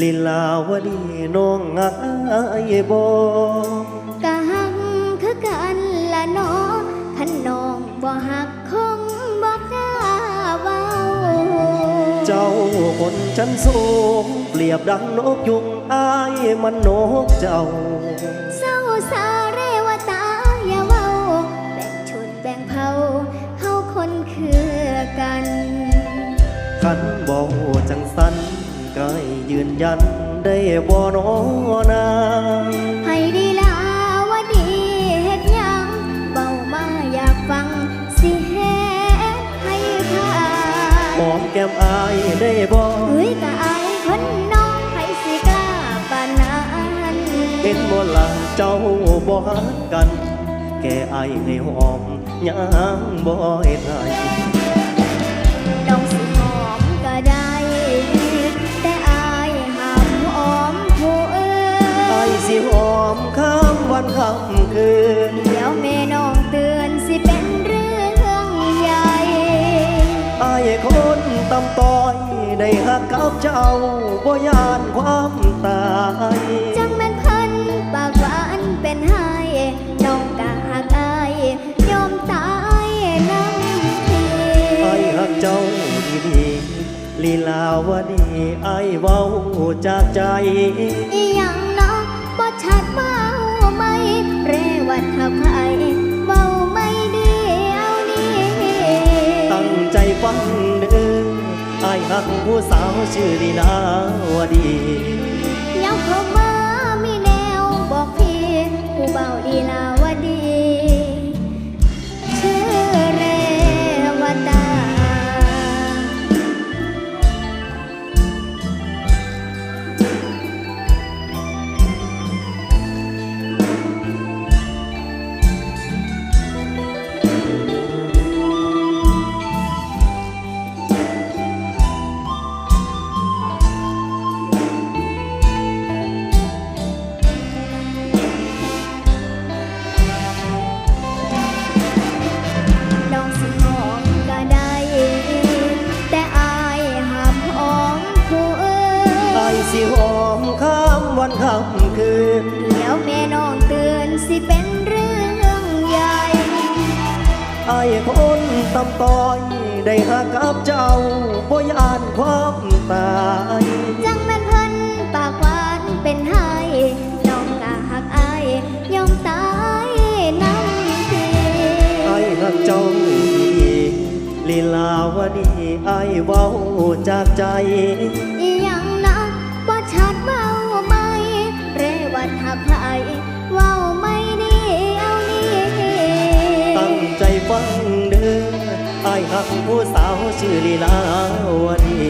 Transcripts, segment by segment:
ลีลาวดีน้องอายบ่กะหักคือกันละเนาะขันน้องบ่หักคงบ่กล้าเว้า เจ้าคนชั้นสูงเปรียบดังนกยุงอายมันนกเจ้า เศร้าสาเรวตาอย่าเว้า แบ่งชนแบ่งเผ่าเฮาคนคือกัน ขันบอกจังสัน กายยืนยันได้บ่นอนาให้ดีลาว่าดีเฮ็ดยังเบามาอยากฟังสิเฮ็ดให้ผ่าหอมแก้มอายได้บ่เฮ้ยกะอายคนน้องให้สิกล้าปานนั้นเห็นบ่ล่ะเจ้าบ่หักกัน แก่อายให้หอมยังบ่เฮ็ดให้ เจ้าบ่ยานความตายจังแม่นเพันปากหวานเป็นไห้น้องกะหักอายยอมตายน้ำทีไอ้หักเจ้าดีดีๆลีลาวดีไอ้เว้าจากใจอีหยังเนาะบ่ชัดเว้าไหมเรวัดหักไผเว้าไม่ดีเอานี่ตั้งใจฟังเด้อ ไอ้หักผู้สาวชื่อลีลาวดียับเข้ามามีแนวบอกพี่ผู้เบาดีลา วันข้ามคืนเดี๋ยวแม่น้องเตือนสิเป็นเรื่องใหญ่ไอ้คนตำต้อย ได้หักกับเจ้าบ่ยานความตายจังแม่นเพันปากหวานเป็นไห้น้องกะหักอายยอมตายน้ำทีไอ้หักเจ้าดีลีลาวดีไอ้เว้าจากใจ หักผู้สาวชื่อลีลาวดี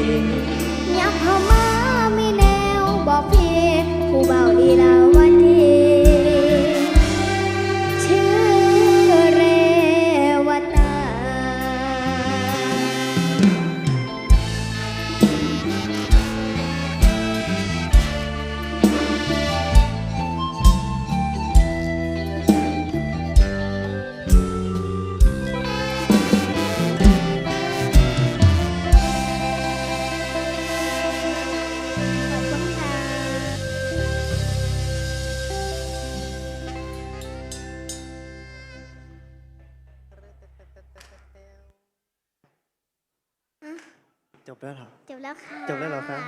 จบแล้วเหรอ จบแล้วค่ะจบแล้วเหรอคะ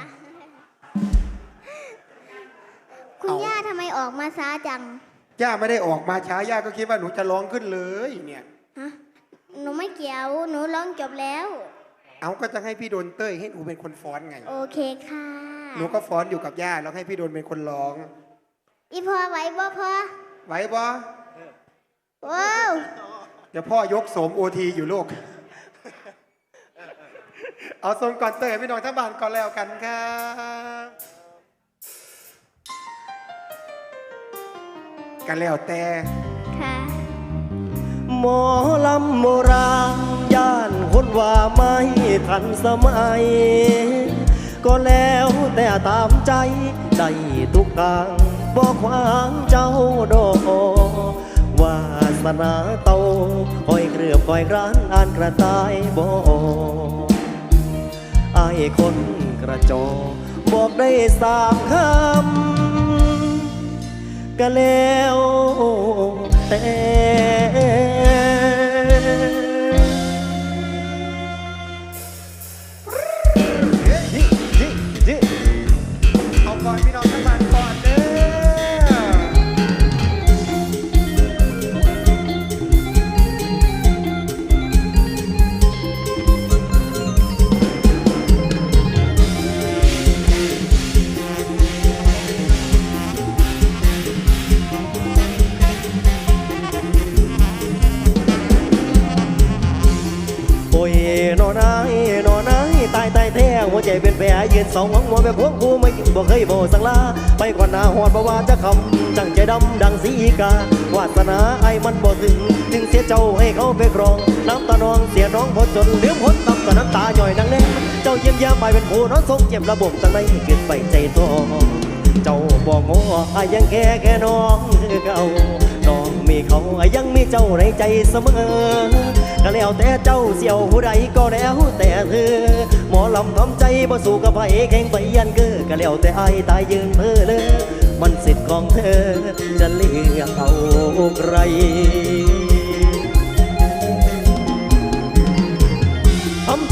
คุณเอาย่าทำไมออกมาช้าจัง ย่าไม่ได้ออกมาช้า ย่าก็คิดว่าหนูจะร้องขึ้นเลยเนี่ย ฮะ หนูไม่เกี่ยว หนูร้องจบแล้ว เอาก็จะให้พี่โดนเต้ยให้หนูเป็นคนฟ้อนไง โอเคค่ะ หนูก็ฟ้อนอยู่กับย่าแล้วให้พี่โดนเป็นคนร้อง อีพอไหวบ่พอไหวปะว้าว เดี๋ยวพ่อยกโสมโอทีอยู่ลูก เอาทรงก่อนเต้ยให้พี่น้องทั้งบ้านก่อนแล้วกันครับกันแล้วแต่ค่ะหมอลำโบราณย่านคนว่าไม่ทันสมัย ก็แล้วแต่ตามใจได้ทุกทางบอกวางเจ้าดอกวาสนาเตาคอยเกลือบคอยร้านอ่านกระต่ายบอก ออายคนกระจอกบอกได้สามคำก็แล้ว ยืนสองหวังมัวแบบพวงกูไม่บ่เคยโบสังลา ไปกว่าหน้าหอดบ่ว่าจะคำจังใจดำดังสีกาวาสนาไอ้มันบ่ถึง จึงเสียเจ้าให้เขาไปครอง น้ำตานองเสียน้องพอจนลืมพ้นตำกับน้ำตาหย่อยดังแน่เจ้าเยี่ยมยามไปเป็นผู้น้องทรงเจ็บระบบตั้งในเกิดไปใจตัว เจ้าบอกงอไอ้ยังแค่แค่น้องคือเก่าน้องมีเขาไอ้ยังมีเจ้าในใจเสมอก็แล้วแต่เจ้าเสี่ยวผู้ใดก็แล้วแต่เธอหมอลำทำใจบ่สู้กับไผแข่งไปยันเกอก็แล้วแต่ไอ้ตายยืนเพ้อเลยมันสิทธิ์ของเธอจะเลือกเอาใคร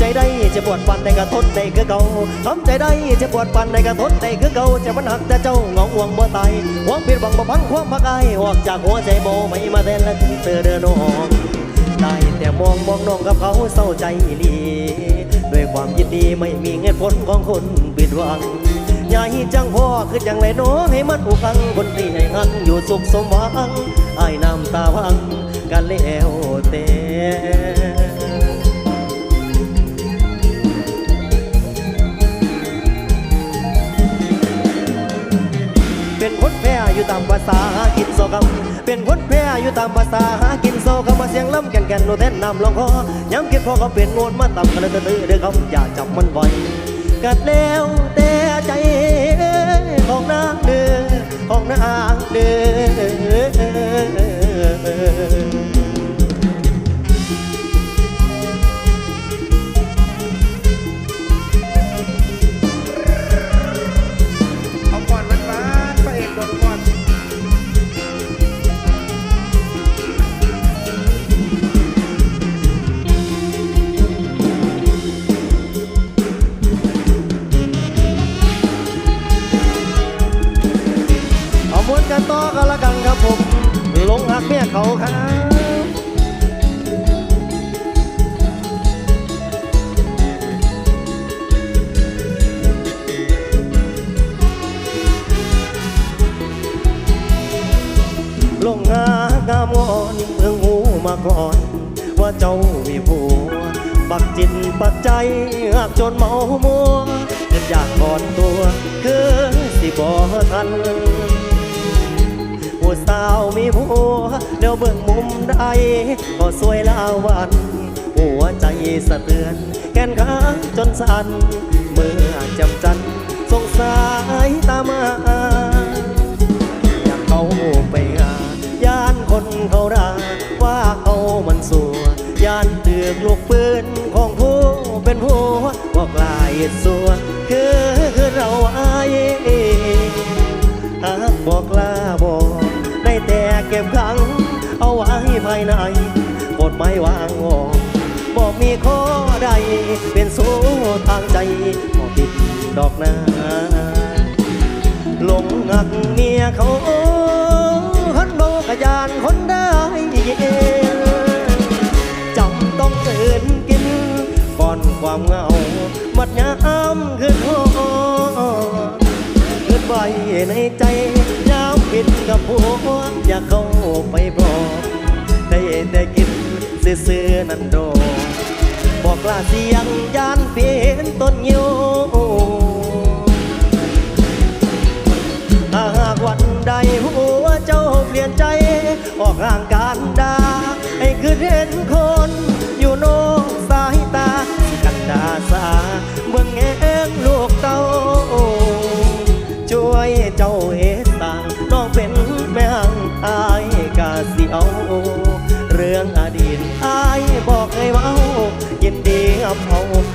ใจได้จะปวดปันในกระทนในคือเก่าทำใจได้จะปวดปันในกระทนในคือเก่าจะมันหักจะเจ้าเงาห่วงบ่ตายหวังผิดหวังบ่พังความพักอายออกจากหัวใจโบไม่มาแทนและถึงเธอเดินน้องได้แต่มองมองน้องกับเขาเศร้าใจลีด้วยความยินดีไม่มีเหตุผลของคนผิดหวังยาให้จังพ่อคือจังไรน้องให้มันอุกังคนที่ให้หังอยู่สุขสมหวังไอ้น้ำตาพังกันแล้วแต่ เป็นคนแพ้อยู่ตามภาษาหากินโซกำมาเสียงล้ำแก่นแก่นโนแทนนำลองคอย้ำคิดพอเขาเป็นโงนมาต่ำกันเลยตื้อเด้อคำอย่าจับมันบ่อยกัดแล้วแต่ใจของนางเด้อของนางเด้อ ลงหากามงอนเมืองหูมาก่อน ว่าเจ้ามีผัวปักจิตปักใจหักจนเมามัวเกิดอยากก่อนตัว คือสิบ่ทันผู้สาวมีผัวเดี๋ยวเบิ่งมุมใดก็สวยลาวันหัวใจสะเทือนแขนขาจนสั่นเมื่อจำจันสงสายตามาอยากเข้าไป ปืนของผู้เป็นผู้บอกลายสัวคือคือเราอายหากบอกลาบอกได้แต่เก็บขัง เอาไว้ภายในกดไม่วางออกบอกมีข้อใด เป็นสู้ทางใจขอปิดดอกนาหลงหักเมียเขาหันโบกยานคนได้ สืนกินก่อนความเหงา มัดยามขึ้นหอขึ้นไว้ในใจยามกินกับผัวอยากเข้าไปบอกได้แต่กินซื้อนั่นโดบอกลาเสียงยานเปลี่ยนต้นโยถ้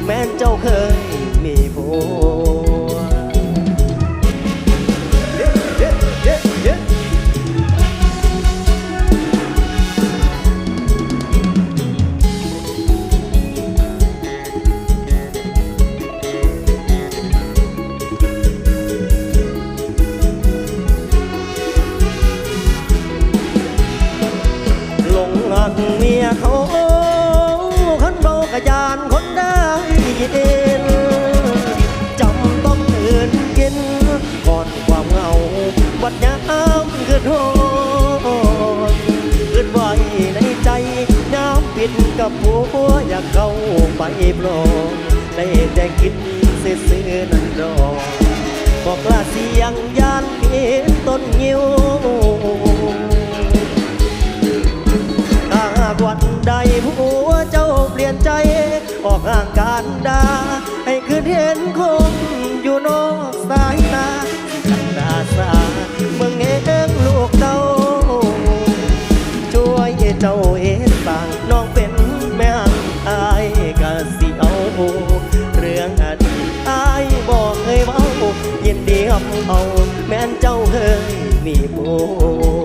แม่นเจ้าเคย บ่อยากเข้าไปปลองได้แต่กิดสื้อนันดอบอกลาเสียงยานเห็นต้นยิ้วถ้าหวันใดผัวเจ้าเปลี่ยนใจออกห่างการดา โอ้